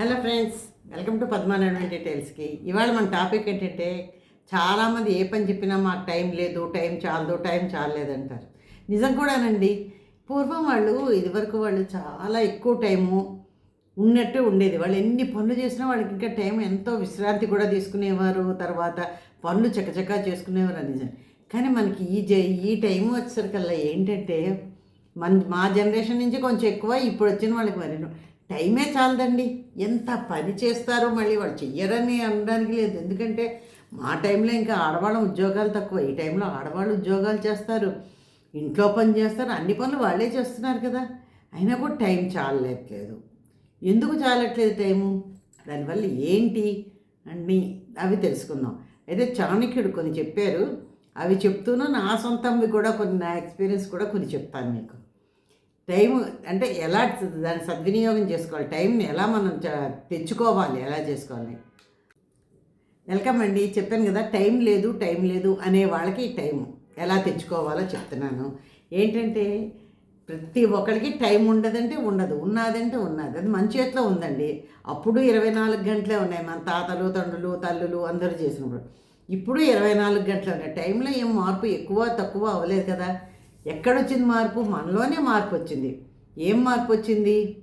Hello friends welcome to Padmanarayana డీటెయిల్స్కి ఇవాళ మన topic ఏంటంటే చాలామంది ఏ పని చెప్పినా మాకు టైం లేదు టైం చాలదు టైం చాలలేదంటారు నిజం కూడానండి పూర్వం వాళ్ళు ఇదివరకు వాళ్ళు చాలా ఎక్కువ టైము ఉన్నట్టు ఉండేది. వాళ్ళు ఎన్ని పనులు చేసినా వాళ్ళకి ఇంకా టైం ఎంతో విశ్రాంతి కూడా తీసుకునేవారు తర్వాత పనులు చకచకా చేసుకునేవారు నిజం. కానీ మనకి ఈ జ ఈ టైం వచ్చేసరికల్లా ఏంటంటే మన మా జనరేషన్ నుంచి కొంచెం ఎక్కువ ఇప్పుడు వచ్చిన వాళ్ళకి మరి టైమే చాలదండి. ఎంత పని చేస్తారో మళ్ళీ వాళ్ళు చెయ్యరని అనడానికి లేదు. ఎందుకంటే మా టైంలో ఇంకా ఆడవాళ్ళ ఉద్యోగాలు తక్కువ. ఈ టైంలో ఆడవాళ్ళు ఉద్యోగాలు చేస్తారు. ఇంట్లో పని చేస్తారు. అన్ని పనులు వాళ్ళే చేస్తున్నారు కదా. అయినా కూడా టైం చాలట్లేదు. ఎందుకు చాలట్లేదు టైము? దానివల్ల ఏంటి? అని అవి తెలుసుకుందాం. అయితే చాణక్యుడు కొన్ని చెప్పారు. అవి చెప్తూను నా సొంతంవి కూడా కొన్ని నా ఎక్స్పీరియన్స్ కూడా కొన్ని చెప్తాను మీకు. టైం అంటే ఎలా దాన్ని సద్వినియోగం చేసుకోవాలి? టైంని ఎలా మనం తెచ్చుకోవాలి? ఎలా చేసుకోవాలి? వెల్కమ్ అండి. చెప్పాను కదా టైం లేదు టైం లేదు అనే వాళ్ళకి టైం ఎలా తెచ్చుకోవాలో చెప్తున్నాను. ఏంటంటే ప్రతి ఒక్కరికి టైం ఉండదంటే ఉండదు. ఉన్నదంటే ఉన్నది. అది మన చేతిలో ఉందండి. అప్పుడు ఇరవై నాలుగు గంటలే ఉన్నాయి. మన తాతలు తండ్రులు తల్లులు అందరూ చేసినప్పుడు. ఇప్పుడు ఇరవై నాలుగు గంటలు ఉన్నాయి. టైంలో ఏం మార్పు ఎక్కువ తక్కువ అవ్వలేదు కదా. ఎక్కడొచ్చింది మార్పు? మనలోనే మార్పు వచ్చింది ఏం మార్పు వచ్చింది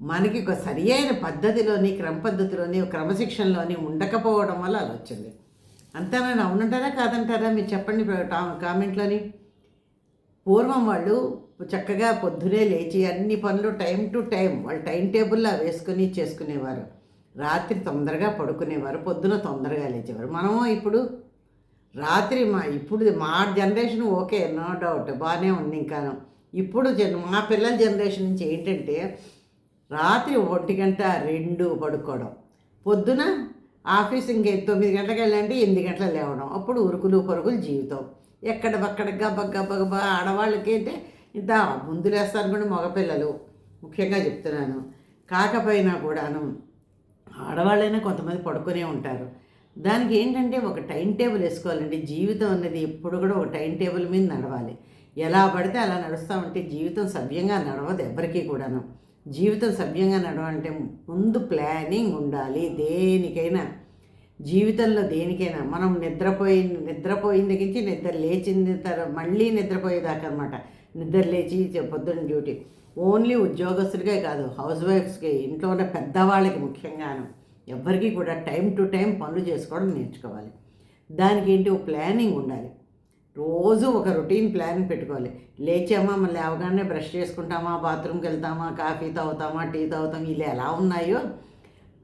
మనకి ఒక సరి అయిన పద్ధతిలోని క్రమ పద్ధతిలోని క్రమశిక్షణలోని ఉండకపోవడం వల్ల అది వచ్చింది అంతేనా అవునంటారా కాదంటారా? మీరు చెప్పండి కామెంట్లోని. పూర్వం వాళ్ళు చక్కగా పొద్దునే లేచి అన్ని పనులు టైం టు టైం వాళ్ళు టైం టేబుల్లా వేసుకుని చేసుకునేవారు. రాత్రి తొందరగా పడుకునేవారు. పొద్దున తొందరగా లేచేవారు. మనము ఇప్పుడు రాత్రి మా ఇప్పుడు మా జనరేషన్ ఓకే నో డౌట్ బాగానే ఉంది ఇంకాను. ఇప్పుడు జన్ మా పిల్లల జనరేషన్ నుంచి ఏంటంటే రాత్రి ఒంటి గంట రెండు పడుకోవడం. పొద్దున ఆఫీస్ ఇంకే తొమ్మిది గంటలకు వెళ్ళండి ఎనిమిది గంటలకు లేవడం. అప్పుడు ఉరుకులు పరుగులు జీవితం. ఎక్కడ పక్కడ గబ్బ గబ్బ గబ్బ ఆడవాళ్ళకి అయితే ఇంత ముందు లేస్తారు కూడా మగపిల్లలు ముఖ్యంగా చెప్తున్నాను. కాకపోయినా కూడాను ఆడవాళ్ళైనా కొంతమంది పడుకునే ఉంటారు. దానికి ఏంటంటే ఒక టైం టేబుల్ వేసుకోవాలండి. జీవితం అనేది ఎప్పుడు కూడా ఒక టైం టేబుల్ మీద నడవాలి. ఎలా పడితే అలా నడుస్తామంటే జీవితం సవ్యంగా నడవదు ఎవరికీ కూడాను. జీవితం సవ్యంగా నడవాలంటే ముందు ప్లానింగ్ ఉండాలి దేనికైనా. జీవితంలో దేనికైనా మనం నిద్రపోయి నిద్రపోయింది నుంచి నిద్ర లేచిన తర్వాత మళ్ళీ నిద్రపోయేదాకా అనమాట నిద్ర లేచి పొద్దున్న డ్యూటీ. ఓన్లీ ఉద్యోగస్తులకే కాదు హౌస్ వైఫ్స్కి ఇంట్లో ఉన్న పెద్దవాళ్ళకి ముఖ్యంగాను. ఎవ్వరికీ కూడా టైం టు టైం పనులు చేసుకోవడం నేర్చుకోవాలి. దానికి ఏంటి? ఒక ప్లానింగ్ ఉండాలి. రోజు ఒక రొటీన్ ప్లాన్ పెట్టుకోవాలి. లేచామా? మళ్ళీ అవగానే బ్రష్ చేసుకుంటామా? బాత్రూమ్కి వెళ్తామా? కాఫీ తాగుతామా? టీ తాగుతాం ఇలా ఎలా ఉన్నాయో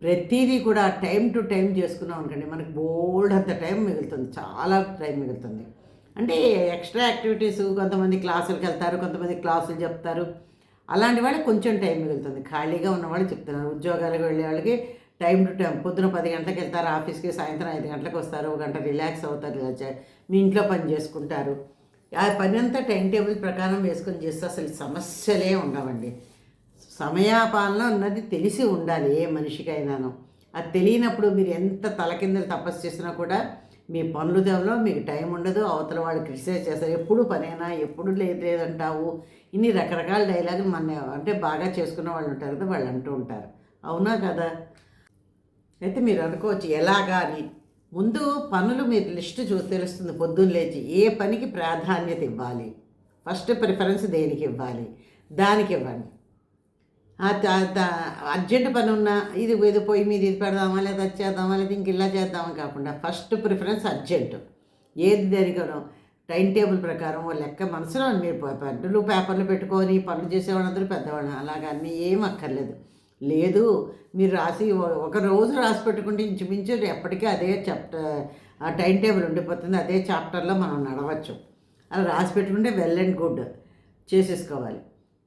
ప్రతిదీ కూడా టైం టు టైం చేసుకున్నాం అనుకోండి మనకి బోల్డ్ అంత టైం మిగులుతుంది. చాలా టైం మిగులుతుంది. అంటే ఎక్స్ట్రా యాక్టివిటీస్ కొంతమంది క్లాసులకు వెళ్తారు కొంతమంది క్లాసులు చెప్తారు. అలాంటి వాళ్ళకి కొంచెం టైం మిగులుతుంది. ఖాళీగా ఉన్నవాళ్ళు చెప్తున్నారు. ఉద్యోగాలకు వెళ్ళే వాళ్ళకి టైం టు టైం పొద్దున పది గంటలకు వెళ్తారు ఆఫీస్కి సాయంత్రం ఐదు గంటలకు వస్తారు ఒక గంట రిలాక్స్ అవుతారు ఇలా మీ ఇంట్లో పని చేసుకుంటారు. ఆ పని అంతా టైం టేబుల్ ప్రకారం వేసుకొని చేస్తే అసలు సమస్యలే ఉండవండి. సమయాపాలన అన్నది తెలిసి ఉండాలి ఏ మనిషికైనాను. అది తెలియనప్పుడు మీరు ఎంత తలకిందలు తపస్సు చేసినా కూడా మీ పనులు దేవలో మీకు టైం ఉండదు అవతల వాళ్ళు క్రిటిసైజ్ చేస్తారు. ఎప్పుడు పనేనా ఎప్పుడు లేదు లేదంటావు. ఇన్ని రకరకాల డైలాగులు మన అంటే బాగా చేసుకున్న వాళ్ళు ఉంటారు కదా వాళ్ళు అంటూ ఉంటారు. అవునా కదా? అయితే మీరు అనుకోవచ్చు ఎలాగా అని. ముందు పనులు మీరు లిస్ట్ చూసి తెలుస్తుంది పొద్దున్న లేచి ఏ పనికి ప్రాధాన్యత ఇవ్వాలి? ఫస్ట్ ప్రిఫరెన్స్ దేనికి ఇవ్వాలి? దానికి ఇవ్వండి. అర్జెంట్ పని ఉన్నా ఇది ఇది పొయ్యి మీద ఇది పెడదామా లేదా అది చేద్దామా లేదా ఇంక ఇలా చేద్దామా కాకుండా ఫస్ట్ ప్రిఫరెన్స్ అర్జెంటు. ఏది దేనికనో టైం టేబుల్ ప్రకారం ఓ లెక్క మనసులో మీరు పనులు పేపర్లు పెట్టుకొని పనులు చేసేవాళ్ళందరూ పెద్దవాళ్ళు అలాగా అన్నీ ఏం అక్కర్లేదు. లేదు మీరు రాసి ఒక రోజు రాసి పెట్టుకుంటే ఇంచుమించు ఎప్పటికీ అదే చాప్టర్ ఆ టైం టేబుల్ ఉండిపోతుంది. అదే చాప్టర్లో మనం నడవచ్చు. అలా రాసి పెట్టుకుంటే వెల్ అండ్ గుడ్. చేసేసుకోవాలి.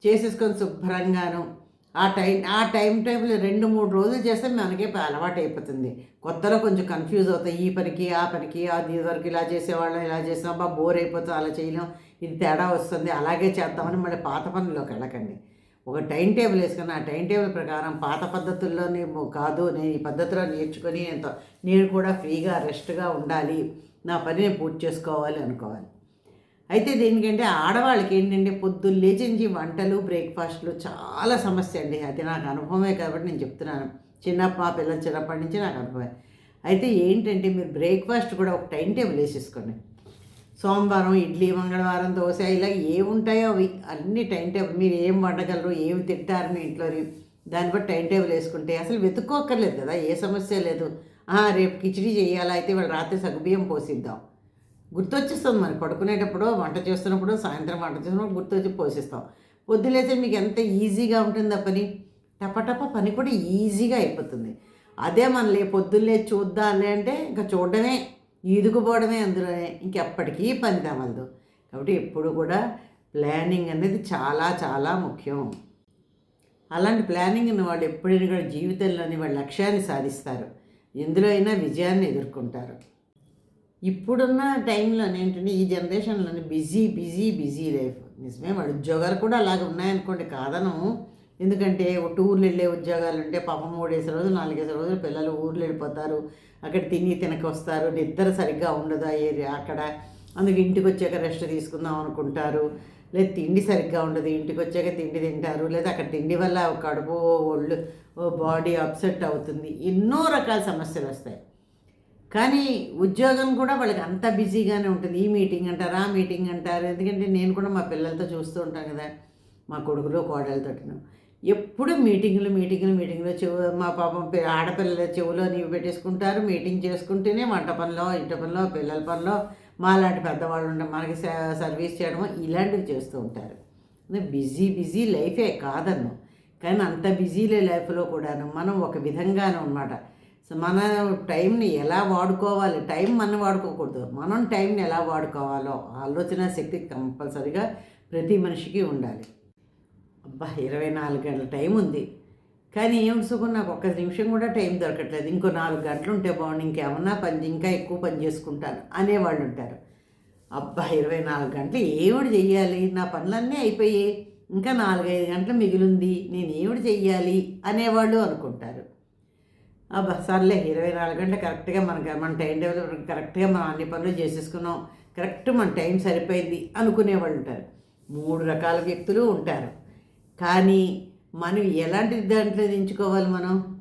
చేసేసుకొని శుభ్రంగాను ఆ టైం ఆ టైం టేబుల్ రెండు మూడు రోజులు చేస్తే మనకే అలవాటు అయిపోతుంది. కొత్తలో కొంచెం కన్ఫ్యూజ్ అవుతాయి. ఈ పనికి ఆ పనికి అది వరకు ఇలా చేసేవాళ్ళం ఇలా చేసాం బా బోర్ అయిపోతాం అలా చేయలేం ఇది తేడా వస్తుంది అలాగే చేద్దామని మళ్ళీ పాత పనుల్లోకి వెళ్ళకండి. ఒక టైం టేబుల్ వేసుకుని ఆ టైం టేబుల్ ప్రకారం పాత పద్ధతుల్లోనే కాదు నేను ఈ పద్ధతిలో నేర్చుకొని ఎంతో నేను కూడా ఫ్రీగా రెస్ట్గా ఉండాలి నా పని నేను పూర్తి చేసుకోవాలి అనుకోవాలి. అయితే దీనికంటే ఆడవాళ్ళకి ఏంటంటే పొద్దున్న లేచించి వంటలు బ్రేక్ఫాస్ట్లు చాలా సమస్య అండి. అది నాకు అనుభవమే కాబట్టి నేను చెప్తున్నాను. చిన్న మా పిల్లలు చిన్నప్పటి నుంచి నాకు అనుభవం అయితే ఏంటంటే మీరు బ్రేక్ఫాస్ట్ కూడా ఒక టైం టేబుల్ వేసేసుకోండి. సోమవారం ఇడ్లీ మంగళవారం దోశ ఇలా ఏముంటాయో అవి. అన్ని టైం టేబుల్. మీరు ఏం వండగలరు ఏమి తింటారు మీ ఇంట్లోని దాన్ని బట్టి టైం టేబుల్ వేసుకుంటే అసలు వెతుక్కోక్కర్లేదు కదా ఏ సమస్య లేదు. రేపు కిచిడీ చేయాలా అయితే వాళ్ళు రాత్రి సగ్గుబియ్యం పోసిద్దాం. గుర్తొచ్చేస్తుంది మరి పడుకునేటప్పుడు వంట చేస్తున్నప్పుడు సాయంత్రం వంట చేస్తున్నప్పుడు గుర్తొచ్చి పోషిస్తాం పొద్దులైతే మీకు ఎంత ఈజీగా ఉంటుంది ఆ పని? టపటప పని కూడా ఈజీగా అయిపోతుంది. అదే మనలే పొద్దున్నే చూద్దాంలే అంటే ఇంకా చూడడమే ఈదుకుపోవడమే అందులోనే ఇంకెప్పటికీ పని తమలదు కాబట్టి ఎప్పుడు కూడా ప్లానింగ్ అనేది చాలా చాలా ముఖ్యం. అలాంటి ప్లానింగ్ వాళ్ళు ఎప్పుడైనా కూడా జీవితంలోని వాళ్ళ లక్ష్యాన్ని సాధిస్తారు. ఎందులో అయినా విజయాన్ని ఎదుర్కొంటారు. ఇప్పుడున్న టైంలో ఏంటంటే ఈ జనరేషన్లోని బిజీ బిజీ బిజీ లైఫ్. నిజమే వాడు ఉద్యోగాలు కూడా అలాగే ఉన్నాయనుకోండి కాదను ఎందుకంటే ఒక టూర్లు వెళ్ళే ఉద్యోగాలు ఉంటే పాపం మూడేసి రోజులు నాలుగేసి రోజులు పిల్లలు ఊర్లు వెళ్ళిపోతారు. అక్కడ తిని తినక వస్తారు. నిద్ర సరిగ్గా ఉండదు ఆ ఏరియా అక్కడ. అందుకు ఇంటికి వచ్చాక రెస్ట్ తీసుకుందాం అనుకుంటారు. లేదా తిండి సరిగ్గా ఉండదు. ఇంటికి వచ్చాక తిండి తింటారు. లేదా అక్కడ తిండి వల్ల కడుపు ఒళ్ళు బాడీ అప్సెట్ అవుతుంది. ఎన్నో రకాల సమస్యలు వస్తాయి. కానీ ఉద్యోగం కూడా వాళ్ళకి అంత బిజీగానే ఉంటుంది. ఈ మీటింగ్ అంటారు ఆ మీటింగ్ అంటారు. ఎందుకంటే నేను కూడా మా పిల్లలతో చూస్తూ ఉంటాను కదా. మా కొడుకులు కోడలతోటిను ఎప్పుడు మీటింగ్లు మీటింగ్లు మీటింగులు చెవు మా పాపం ఆడపిల్లల చెవులో నీవు పెట్టేసుకుంటారు మీటింగ్ చేసుకుంటేనే వంట పనిలో ఇంట పనిలో పిల్లల పనిలో మాలాంటి పెద్దవాళ్ళు ఉండే మనకి సర్వీస్ చేయడము ఇలాంటివి చేస్తూ ఉంటారు. బిజీ బిజీ లైఫే కాదన్ను. కానీ అంత బిజీలే లైఫ్లో కూడాను మనం ఒక విధంగానే అనమాట సో మన టైంని ఎలా వాడుకోవాలి? టైం మనం వాడుకోకూడదు. మనం టైంని ఎలా వాడుకోవాలో ఆలోచన శక్తి కంపల్సరిగా ప్రతి మనిషికి ఉండాలి. అబ్బా ఇరవై నాలుగు గంటల టైం ఉంది. కానీ ఏం సుఖం నాకు ఒక్క నిమిషం కూడా టైం దొరకట్లేదు. ఇంకో నాలుగు గంటలు ఉంటే బాగుండు ఇంకేమన్నా పని ఇంకా ఎక్కువ పని చేసుకుంటాను అనేవాళ్ళు ఉంటారు. అబ్బా ఇరవై నాలుగు గంటలు ఏమిటి చెయ్యాలి? నా పనులన్నీ అయిపోయాయి. ఇంకా నాలుగైదు గంటలు మిగిలింది. నేను ఏమిటి చెయ్యాలి? అనేవాళ్ళు అనుకుంటారు. అబ్బా సర్లే ఇరవై నాలుగు గంటలు కరెక్ట్గా మనకి మన టైం టేబుల్ కరెక్ట్గా మనం అన్ని పనులు చేసేసుకున్నాం. కరెక్ట్ మన టైం సరిపోయింది అనుకునేవాళ్ళు ఉంటారు. మూడు రకాల వ్యక్తులు ఉంటారు. కానీ మనం ఎలాంటి దాంట్లో ఎంచుకోవాలి మనం?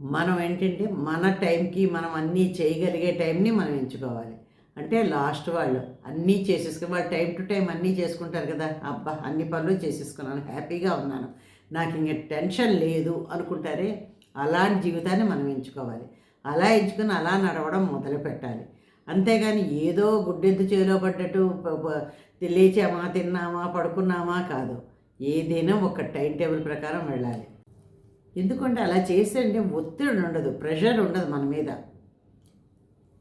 మనం ఏంటంటే మన టైంకి మనం అన్నీ చేయగలిగే టైంని మనం ఎంచుకోవాలి. అంటే లాస్ట్ వాళ్ళు అన్నీ చేసేసుకుని వాళ్ళు టైం టు టైం అన్నీ చేసుకుంటారు కదా. అబ్బా అన్ని పనులు చేసేసుకున్నాను హ్యాపీగా ఉన్నాను నాకు ఇంక టెన్షన్ లేదు అనుకుంటారే అలాంటి జీవితాన్ని మనం ఎంచుకోవాలి. అలా ఎంచుకుని అలా నడవడం మొదలు పెట్టాలి అంతేగాని ఏదో గుడ్డెద్దు చేలో పడ్డట్టు లేచామా తిన్నామా పడుకున్నామా కాదు. ఏదైనా ఒక టైం టేబుల్ ప్రకారం వెళ్ళాలి. ఎందుకంటే అలా చేస్తే అంటే ఒత్తిడి ఉండదు ప్రెషర్ ఉండదు మన మీద.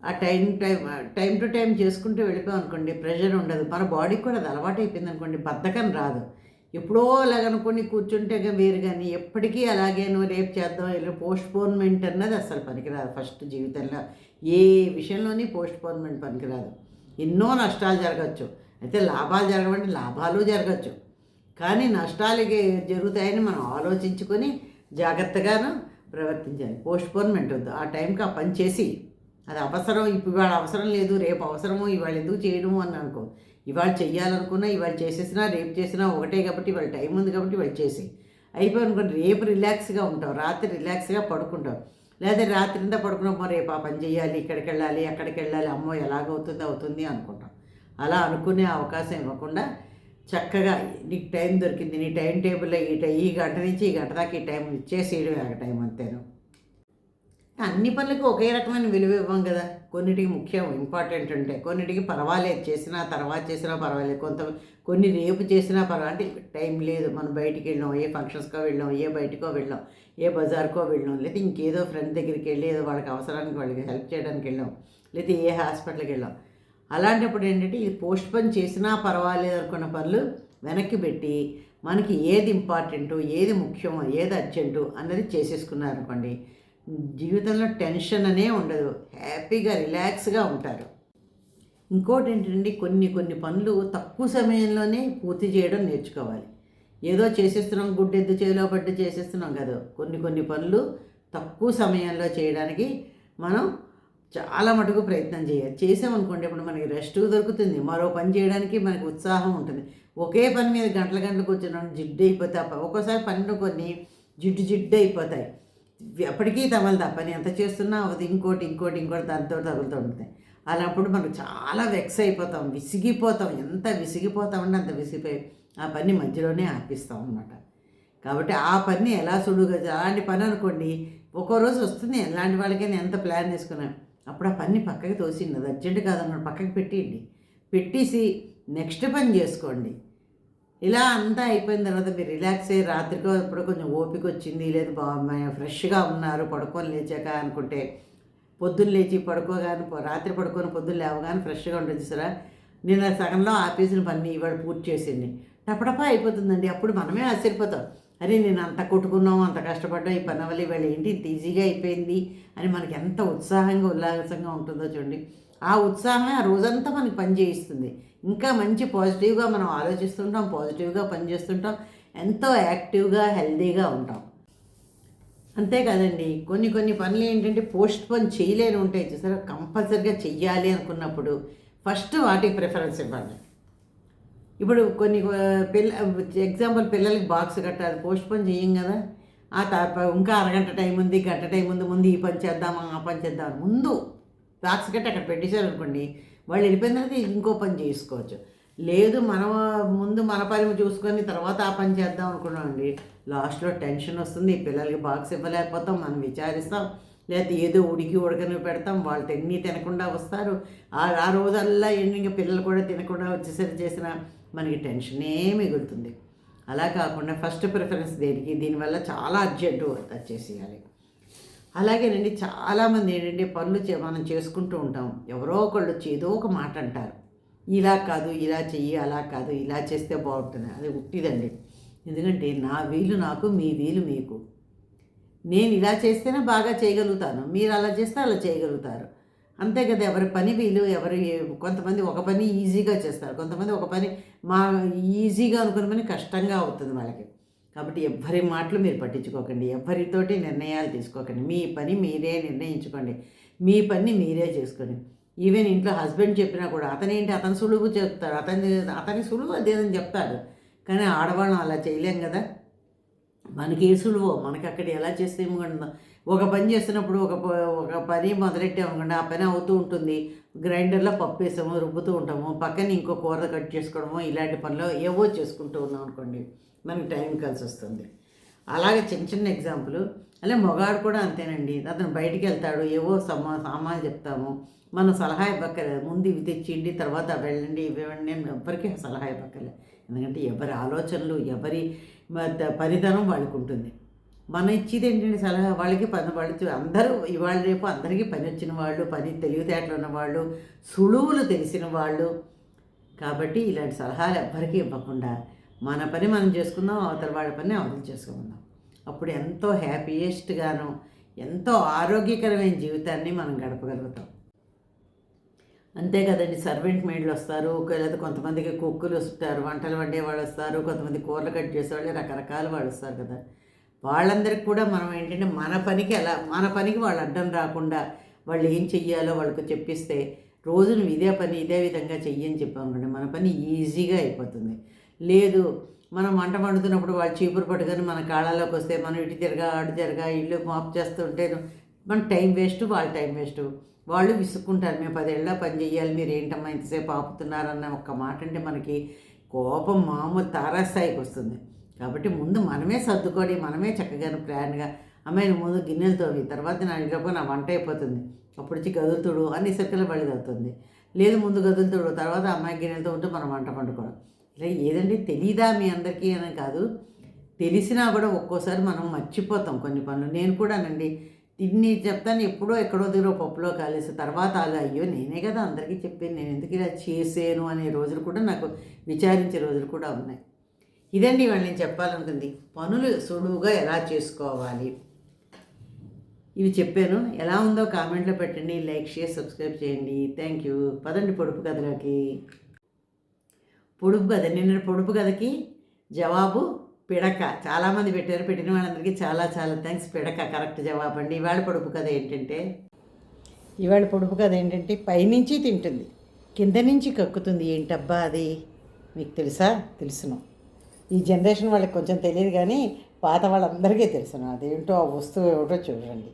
ఆ time time time to time చేసుకుంటూ వెళ్ళిపోయాం అనుకోండి ప్రెషర్ ఉండదు. మన బాడీకి కూడా అది అలవాటు అయిపోయింది అనుకోండి బద్ధకం రాదు. ఎప్పుడో అలాగనుకోండి కూర్చుంటే వేరు కానీ ఎప్పటికీ అలాగే నువ్వు రేపు చేద్దాం ఇలా పోస్ట్పోన్మెంట్ అన్నది అసలు పనికిరాదు. ఫస్ట్ జీవితంలో ఏ విషయంలోని పోస్ట్పోన్మెంట్ పనికిరాదు. ఎన్నో నష్టాలు జరగచ్చు. అయితే లాభాలు జరగవండి లాభాలు జరగచ్చు. కానీ నష్టాలకి జరుగుతాయని మనం ఆలోచించుకొని జాగ్రత్తగాను ప్రవర్తించాలి. పోస్ట్పోన్మెంట్ వద్దు. ఆ టైంకి ఆ పని చేసి అది అవసరం ఇప్పుడు ఇవాళ అవసరం లేదు రేపు అవసరము ఇవాళ ఎందుకు చేయడము అని అనుకో ఇవాళ చెయ్యాలనుకున్నా ఇవాళ చేసేసినా రేపు చేసినా ఒకటే కాబట్టి ఇవాళ టైం ఉంది కాబట్టి ఇవాళ చేసి అయిపోయి అనుకోండి రేపు రిలాక్స్గా ఉంటావు రాత్రి రిలాక్స్గా పడుకుంటావు లేదా రాత్రి అంతా పడుకున్నాం రేపు ఆ పని చేయాలి ఇక్కడికి వెళ్ళాలి అక్కడికి వెళ్ళాలి అమ్మో ఎలాగవుతుంది అవుతుంది అనుకుంటాం. అలా అనుకునే అవకాశం ఇవ్వకుండా చక్కగా నీకు టైం దొరికింది నీ టైం టేబుల్లో ఈ టై ఈ గంట నుంచి ఈ గంట దాకా ఈ టైం ఇచ్చేసేయడం ఆ టైం అంతేను. అన్ని పనులకు ఒకే రకమైన విలువ ఇవ్వం కదా. కొన్నిటికి ముఖ్యం ఇంపార్టెంట్ ఉంటాయి కొన్నిటికి పర్వాలేదు. చేసినా తర్వాత చేసినా పర్వాలేదు. కొంత కొన్ని రేపు చేసినా పర్వాలేదు. అంటే టైం లేదు. మనం బయటికి వెళ్ళాం ఏ ఫంక్షన్స్కో వెళ్ళాం ఏ బయటికో వెళ్ళాం ఏ బజార్కో వెళ్ళాం లేదా ఇంకేదో ఫ్రెండ్ దగ్గరికి వెళ్ళి ఏదో వాళ్ళకి అవసరానికి వాళ్ళకి హెల్ప్ చేయడానికి వెళ్ళాం లేదా ఏ హాస్పిటల్కి వెళ్ళాం అలాంటప్పుడు ఏంటంటే ఇది పోస్ట్ పోన్ చేసినా పర్వాలేదు అనుకున్న పనులు వెనక్కి పెట్టి మనకి ఏది ఇంపార్టెంటు ఏది ముఖ్యమో ఏది అర్జెంటు అన్నది చేసేసుకున్నారు అనుకోండి జీవితంలో టెన్షన్ అనే ఉండదు. హ్యాపీగా రిలాక్స్గా ఉంటారు. ఇంకోటి ఏంటంటే కొన్ని కొన్ని పనులు తక్కువ సమయంలోనే పూర్తి చేయడం నేర్చుకోవాలి. ఏదో చేసేస్తున్నాం గుడ్డెద్దు చేలో పడ్డ చేసేస్తున్నాం కదా. కొన్ని కొన్ని పనులు తక్కువ సమయంలో చేయడానికి మనం చాలా మటుకు ప్రయత్నం చేయాలి. చేసామనుకోండి ఇప్పుడు మనకి రెస్ట్ దొరుకుతుంది. మరో పని చేయడానికి మనకి ఉత్సాహం ఉంటుంది. ఒకే పని మీద గంటల గంటలు కూర్చున్నాం జిడ్డు అయిపోతే ఒక్కోసారి పనులు కొన్ని జిడ్డు జిడ్డు అయిపోతాయి ఎప్పటికీ తగలదు ఆ పని ఎంత చేస్తున్నా అది ఇంకోటి ఇంకోటి ఇంకోటి దాంతో తగులుతూ ఉంటుంది. అలాంటప్పుడు మనం చాలా వెక్స్ అయిపోతాం విసిగిపోతాం. ఎంత విసిగిపోతామంటే అంత విసిగిపోయి ఆ పని మధ్యలోనే ఆపిస్తాం అనమాట కాబట్టి ఆ పని ఎలా సులువుగా అలాంటి పని అనుకోండి ఒక్కో రోజు వస్తుంది. ఎలాంటి వాళ్ళకైనా ఎంత ప్లాన్ వేసుకున్నాం అప్పుడు ఆ పని పక్కకి తోసింది అది అర్జెంట్ కాదన్నాడు పక్కకి పెట్టేయండి. పెట్టేసి నెక్స్ట్ పని చేసుకోండి. ఇలా అంతా అయిపోయిన తర్వాత మీరు రిలాక్స్ అయ్యి రాత్రికో ఇప్పుడు కొంచెం ఓపిక వచ్చింది లేదు బా ఫ్రెష్గా ఉన్నారు పడుకొని లేచాక అనుకుంటే పొద్దున్న లేచి పడుకోగానే రాత్రి పడుకొని పొద్దున్న లేవగానే ఫ్రెష్గా ఉంటుంది సరే నేను సగంలో ఆపేసిన పని ఇవాళ పూర్తి చేసింది. టపటపా అయిపోతుందండి. అప్పుడు మనమే ఆశ్చర్యపోతాం. అరే నేను అంత కొట్టుకున్నాం అంత కష్టపడ్డాం ఈ పని వల్ల ఇవాళ ఏంటి ఇంత ఈజీగా అయిపోయింది అని మనకి ఎంత ఉత్సాహంగా ఉల్లాసంగా ఉంటుందో చూడండి. ఆ ఉత్సాహమే ఆ రోజంతా మనకి పని చేయిస్తుంది. ఇంకా మంచి పాజిటివ్గా మనం ఆలోచిస్తుంటాం పాజిటివ్గా పనిచేస్తుంటాం ఎంతో యాక్టివ్గా హెల్దీగా ఉంటాం. అంతే కదండి. కొన్ని కొన్ని పనులు ఏంటంటే పోస్ట్ పోన్ చేయలేని ఉంటాయి. చూసారా? కంపల్సరిగా చెయ్యాలి అనుకున్నప్పుడు ఫస్ట్ వాటికి ప్రిఫరెన్స్ ఇవ్వండి. ఇప్పుడు కొన్ని పిల్ల ఎగ్జాంపుల్ పిల్లలకి బాక్స్ కట్టాలి. పోస్ట్ పోన్ చేయం కదా. ఆ తర్వాత ఇంకా అరగంట టైం ఉంది గంట టైం ఉంది ముందు ఈ పని చేద్దామా ఆ పని చేద్దాం ముందు బాక్స్ కట్టి అక్కడ పెట్టేశారు అనుకోండి వాళ్ళు వెళ్ళిపోయిన తర్వాత ఇంకో పని చేసుకోవచ్చు. లేదు మనం ముందు మన పని చూసుకొని తర్వాత ఆ పని చేద్దాం అనుకున్నామండి. లాస్ట్లో టెన్షన్ వస్తుంది పిల్లలకి బాక్స్ ఇవ్వలేకపోతాం మనం విచారిస్తాం లేకపోతే ఏదో ఉడికి ఉడకని పెడతాం వాళ్ళు తిని తినకుండా వస్తారు. ఆ ఆ రోజల్లా ఏంటి ఇంకా పిల్లలు కూడా తినకుండా వచ్చేసరి చేసిన మనకి టెన్షనే మిగులుతుంది. అలా కాకుండా ఫస్ట్ ప్రిఫరెన్స్ దేనికి? దీనివల్ల చాలా అర్జెంటు వచ్చేసేయాలి అలాగేనండి చాలామంది ఏంటంటే పనులు చే- మనం చేసుకుంటూ ఉంటాం. ఎవరో ఒకళ్ళు వచ్చి ఏదో ఒక మాట అంటారు. ఇలా కాదు ఇలా చెయ్యి అలా కాదు ఇలా చేస్తే బాగుంటుంది. అది ఉట్టిదండి. ఎందుకంటే నా వీలు నాకు మీ వీలు మీకు. నేను ఇలా చేస్తేనే బాగా చేయగలుగుతాను. మీరు అలా చేస్తే అలా చేయగలుగుతారు. అంతే కదా ఎవరి పని వీలు ఎవరి కొంతమంది ఒక పని ఈజీగా చేస్తారు. కొంతమంది ఒక పని మా ఈజీగా అనుకున్న పని కష్టంగా అవుతుంది వాళ్ళకి. కాబట్టి ఎవ్వరి మాటలు మీరు పట్టించుకోకండి ఎవరితోటి నిర్ణయాలు తీసుకోకండి. మీ పని మీరే నిర్ణయించుకోండి. మీ పని మీరే చేసుకోండి. ఈవెన్ ఇంట్లో హస్బెండ్ చెప్పినా కూడా అతనేంటి అతని సులువు చెప్తాడు అతని అతని సులువు అదేదని చెప్తాడు. కానీ ఆడవాళ్ళం అలా చేయలేం కదా. మనకి ఏ సులువో మనకి అక్కడ ఎలా చేస్తే ఏమో ఒక పని చేస్తున్నప్పుడు ఒక ప- ఒక పని మొదలెట్టామనుకోండి ఆ పని అవుతూ ఉంటుంది. గ్రైండర్లో పప్పు వేసాము రుబ్బుతూ ఉంటాము. పక్కన ఇంకో కూర కట్ చేసుకోవడము ఇలాంటి పనులు ఏవో చేసుకుంటూ ఉన్నాం అనుకోండి. మనకి టైం కలిసి వస్తుంది అలాగే చిన్న చిన్న ఎగ్జాంపుల్. అలా మొగాడు కూడా అంతేనండి. అతను బయటికి వెళ్తాడు ఏవో సమా సామాన్లు చెప్తాము. మనం సలహా ఇవ్వక్కర్లేదు. ముందు ఇవి తెచ్చిండి తర్వాత వెళ్ళండి ఇవి ఇవ్వండి నేను ఎవ్వరికీ సలహా ఇవ్వక్కర్లేదు. ఎందుకంటే ఎవరి ఆలోచనలు ఎవరి మ- పనితనం వాళ్ళకు ఉంటుంది. మనం ఇచ్చేది ఏంటంటే సలహా? వాళ్ళకి పని వాళ్ళు అందరూ ఇవాళ రేపు అందరికీ పని వచ్చిన వాళ్ళు పని తెలివితేటలు ఉన్న వాళ్ళు సులువులు తెలిసిన వాళ్ళు. కాబట్టి ఇలాంటి సలహాలు ఎవ్వరికీ ఇవ్వకుండా మన పని మనం చేసుకుందాం అవతల వాళ్ళ పని అవతల చేసుకుందాం. అప్పుడు ఎంతో హ్యాపీయెస్ట్గాను ఎంతో ఆరోగ్యకరమైన జీవితాన్ని మనం గడపగలుగుతాం. అంతే కదండి సర్వెంట్ మేడ్లు వస్తారు లేదా కొంతమందికి కుక్కులు వస్తారు వంటలు వండే వాళ్ళు వస్తారు కొంతమంది కూరలు కట్ చేసేవాళ్ళు రకరకాల వాళ్ళు వస్తారు కదా. వాళ్ళందరికీ కూడా మనం ఏంటంటే మన పనికి ఎలా మన పనికి వాళ్ళు అడ్డం రాకుండా వాళ్ళు ఏం చెయ్యాలో వాళ్ళకు చెప్పిస్తే రోజు నువ్వు ఇదే పని ఇదే విధంగా చెయ్యని చెప్పామనుకోండి మన పని ఈజీగా అయిపోతుంది. లేదు. మనం వంట వండుతున్నప్పుడు వాళ్ళు చీపురు పట్టుకొని మన కాళ్ళలోకి వస్తే మనం ఇటు తిరగా అటు తిరగా ఇల్లు మాప్ చేస్తుంటే మన టైం వేస్ట్ వాళ్ళ టైం వేస్ట్. వాళ్ళు విసుక్కుంటారు. మేము పదేళ్ళ పని చెయ్యాలి మీరు ఏంటమ్మా ఇంతసేపు ఆపుతున్నారన్న ఒక్క మాట అంటే మనకి కోపం మామూలు తారాస్థాయికి వస్తుంది. కాబట్టి ముందు మనమే సర్దుకొని మనమే చక్కగా ప్లాన్గా అమ్మాయి ముందు గిన్నెలు తోమి తర్వాత నా ఇంట్లో నా వంట అయిపోతుంది. అప్పుడు వచ్చి గదులుతుడు అన్ని సర్కిల్ బళ్ళి లేదు ముందు గదులుతుడు తర్వాత అమ్మాయి గిన్నెలతో ఉంటే మనం వంట వండుకోవడం. ఇలా ఏదండి తెలీదా మీ అందరికీ అని కాదు. తెలిసినా కూడా ఒక్కోసారి మనం మర్చిపోతాం కొన్ని పనులు. నేను కూడానండి ఇన్ని చెప్తాను ఎప్పుడో ఎక్కడో దిగో పప్పులో కాలేసి తర్వాత అలా అయ్యో నేనే కదా అందరికీ చెప్పాను నేను ఎందుకు ఇలా చేసాను అనే రోజులు కూడా నాకు విచారించే రోజులు కూడా ఉన్నాయి. ఇదండి ఇవాళ నేను చెప్పాలనుకుంది. పనులు సులువుగా ఎలా చేసుకోవాలి? ఇవి చెప్పాను. ఎలా ఉందో కామెంట్లో పెట్టండి లైక్ షేర్ సబ్స్క్రైబ్ చేయండి. Thank you. పదండి పొడుపు కథలోకి. పొడుపు కథ నిన్న పొడుపు కథకి జవాబు పిడక. చాలామంది పెట్టారు పెట్టిన వాళ్ళందరికీ చాలా చాలా థ్యాంక్స్ పిడక కరెక్ట్ జవాబు అండి. ఇవాళ పొడుపు కథ ఏంటంటే ఇవాళ పొడుపు కథ ఏంటంటే పైనుంచి తింటుంది కింద నుంచి కక్కుతుంది. ఏంటబ్బా అది? మీకు తెలుసా? తెలుసును. ఈ జనరేషన్ వాళ్ళకి కొంచెం తెలియదు కానీ పాత వాళ్ళందరికీ తెలుసును. అదేంటో ఆ వస్తువు ఏమిటో చూడండి.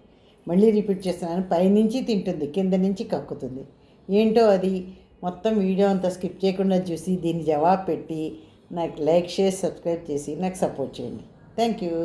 మళ్ళీ రిపీట్ చేస్తున్నాను. పైనుంచి తింటుంది కింద నుంచి కక్కుతుంది. ఏంటో అది? మొత్తం వీడియో అంతా స్కిప్ చేయకుండా చూసి దీన్ని జవాబు పెట్టి నాకు లైక్ షేర్ సబ్స్క్రైబ్ చేసి నాకు సపోర్ట్ చేయండి. Thank you.